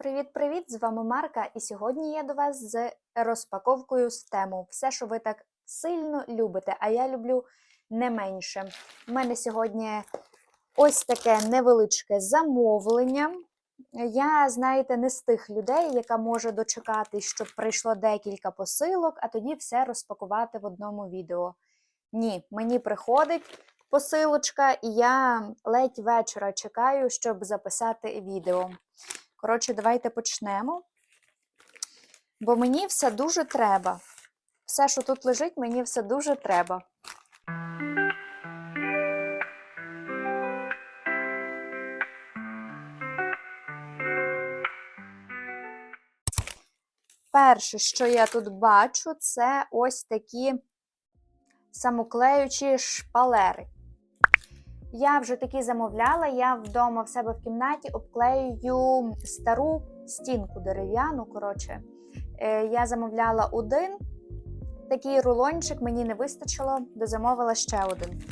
Привіт-привіт! З вами Марка, і сьогодні я до вас з розпаковкою з тему. Все, що ви так сильно любите, а я люблю не менше. У мене сьогодні ось таке невеличке замовлення. Я, знаєте, не з тих людей, яка може дочекатись, щоб прийшло декілька посилок, а тоді все розпакувати в одному відео. Ні, мені приходить посилочка, і я ледь вечора чекаю, щоб записати відео. Коротше, давайте почнемо. Бо мені все дуже треба. Все, що тут лежить, мені все дуже треба. Перше, що я тут бачу, це ось такі самоклеючі шпалери. Я вже такі замовляла. Я вдома в себе в кімнаті обклеюю стару стінку дерев'яну. Коротше, Е, я замовляла один такий рулончик, мені не вистачило, дозамовила ще один.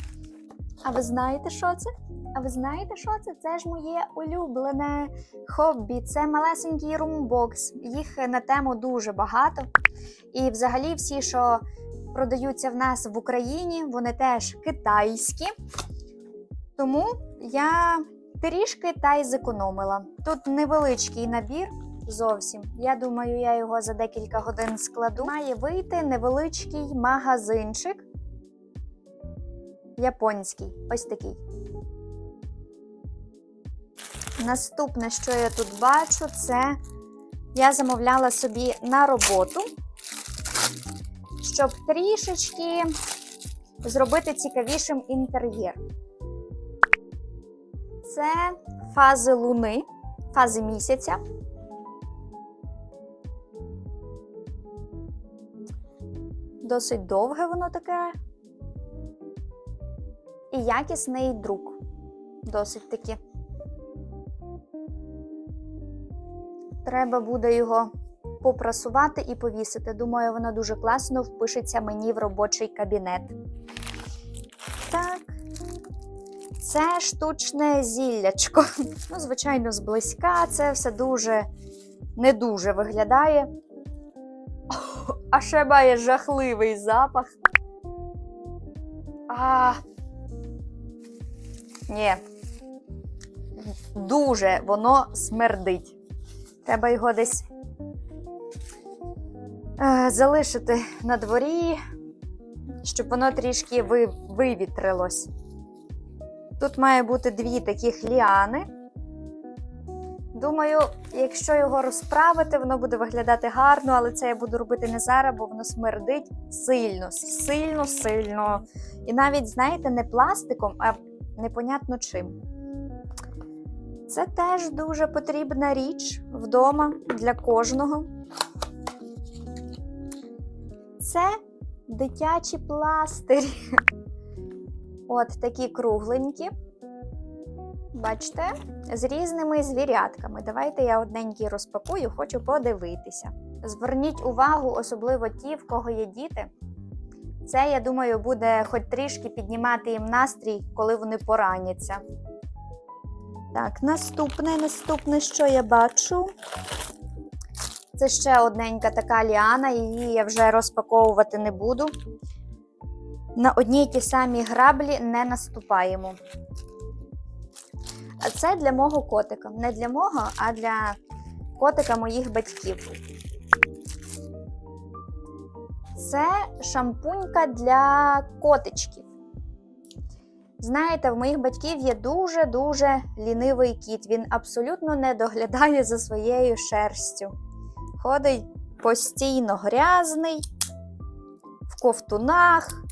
А ви знаєте, що це? А ви знаєте, що це? Це ж моє улюблене хобі. Це малесенький румбокс. Їх на тему дуже багато. І взагалі всі, що продаються в нас в Україні, вони теж китайські. Тому я трішки та й зекономила. Тут невеличкий набір зовсім. Я думаю, я його за декілька годин складу. Має вийти невеличкий магазинчик. Японський. Ось такий. Наступне, що я тут бачу, це я замовляла собі на роботу, щоб трішечки зробити цікавішим інтер'єр. Це фази луни, фази місяця. Досить довге воно таке. І якісний друк. Досить таки. Треба буде його попрасувати і повісити. Думаю, воно дуже класно впишеться мені в робочий кабінет. Це штучне зіллячко. Ну, звичайно, зблизька. Це все дуже не дуже виглядає. А ще має жахливий запах. А. Ні. Дуже воно смердить. Треба його десь е, залишити на дворі, щоб воно трішки ви, вивітрилось. Тут має бути дві таких ліани. Думаю, якщо його розправити, воно буде виглядати гарно, але це я буду робити не зараз, бо воно смердить сильно, сильно, сильно. І навіть, знаєте, не пластиком, а непонятно чим. Це теж дуже потрібна річ вдома для кожного. Це дитячі пластирі. От такі кругленькі. Бачите, з різними звірятками. Давайте я одненький розпакую, хочу подивитися. Зверніть увагу, особливо ті, в кого є діти. Це, я думаю, буде хоч трішки піднімати їм настрій, коли вони пораняться. Так, наступне, наступне, що я бачу. Це ще одненька така ліана, її я вже розпаковувати не буду. На одній ті самі граблі не наступаємо. А це для мого котика. Не для мого, а для котика моїх батьків. Це шампунька для котичків. Знаєте, в моїх батьків є дуже-дуже лінивий кіт. Він абсолютно не доглядає за своєю шерстю. Ходить постійно грязний, в ковтунах,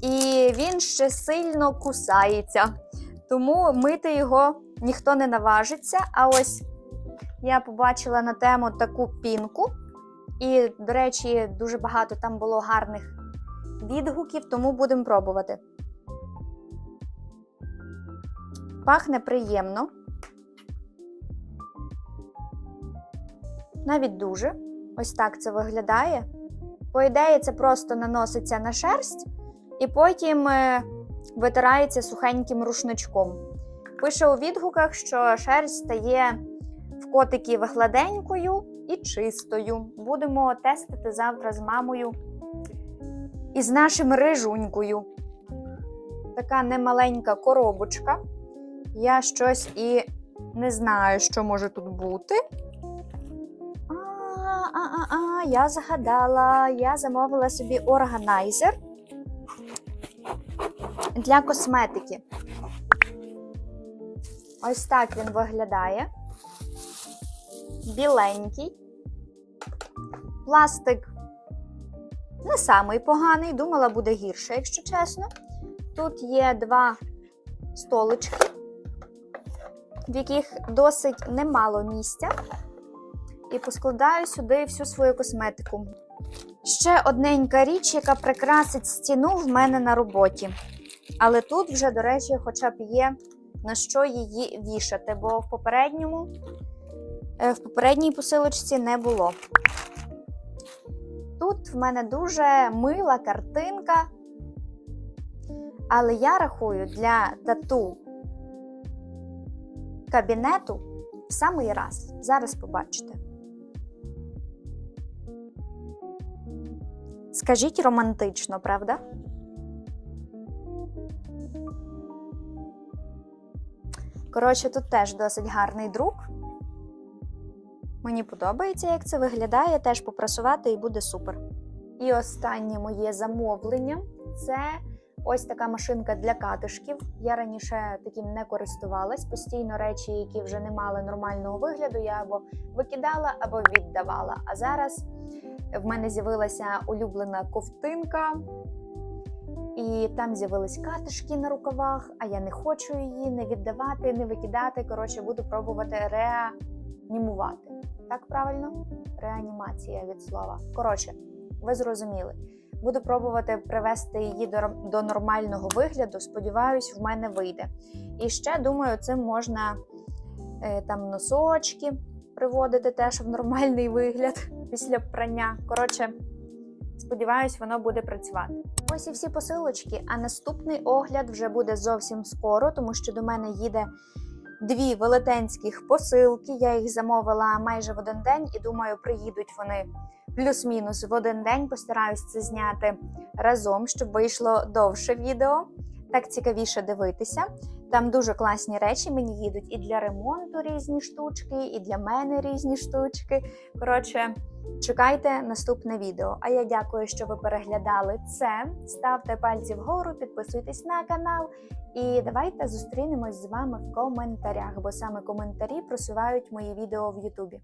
і він ще сильно кусається. Тому мити його ніхто не наважиться. А ось я побачила на тему таку пінку. І, до речі, дуже багато там було гарних відгуків, тому будемо пробувати. Пахне приємно. Навіть дуже. Ось так це виглядає. По ідеї, це просто наноситься на шерсть, і потім е, витирається сухеньким рушничком. Пише у відгуках, що шерсть стає в котиків гладенькою і чистою. Будемо тестити завтра з мамою і з нашим рижунькою. Така немаленька коробочка. Я щось і не знаю, що може тут бути. А, а, а, а, я згадала, я замовила собі органайзер для косметики. Ось так він виглядає. Біленький. Пластик не самий поганий, думала, буде гірше, якщо чесно. Тут є два столички, в яких досить немало місця. І поскладаю сюди всю свою косметику. Ще одненька річ, яка прикрасить стіну в мене на роботі. Але тут вже, до речі, хоча б є на що її вішати, бо в попередньому е, в попередній посилочці не було. Тут в мене дуже мила картинка, але я рахую для тату кабінету в самий раз. Зараз побачите. Скажіть романтично, правда? Коротше, тут теж досить гарний друк. Мені подобається, як це виглядає, теж попрасувати і буде супер. І останнє моє замовлення це ось така машинка для катишків. Я раніше таким не користувалась. Постійно речі, які вже не мали нормального вигляду, я або викидала, або віддавала. А зараз в мене з'явилася улюблена ковтинка, і там з'явились катишки на рукавах, а я не хочу її не віддавати, не викидати. Коротше, буду пробувати реанімувати. Так правильно? Реанімація від слова. Коротше, ви зрозуміли. Буду пробувати привести її до, до нормального вигляду. Сподіваюсь, в мене вийде. І ще думаю, цим можна е, там носочки приводити теж в нормальний вигляд після прання. Коротше, сподіваюсь, воно буде працювати. Ось і всі посилочки. А наступний огляд вже буде зовсім скоро, тому що до мене їде дві велетенських посилки. Я їх замовила майже в один день і думаю, приїдуть вони плюс-мінус в один день. Постараюсь це зняти разом, щоб вийшло довше відео. Так цікавіше дивитися. Там дуже класні речі. Мені їдуть і для ремонту різні штучки, і для мене різні штучки. Коротше, чекайте наступне відео. А я дякую, що ви переглядали це. Ставте пальці вгору, підписуйтесь на канал. І давайте зустрінемось з вами в коментарях, бо саме коментарі просувають мої відео в Ютубі.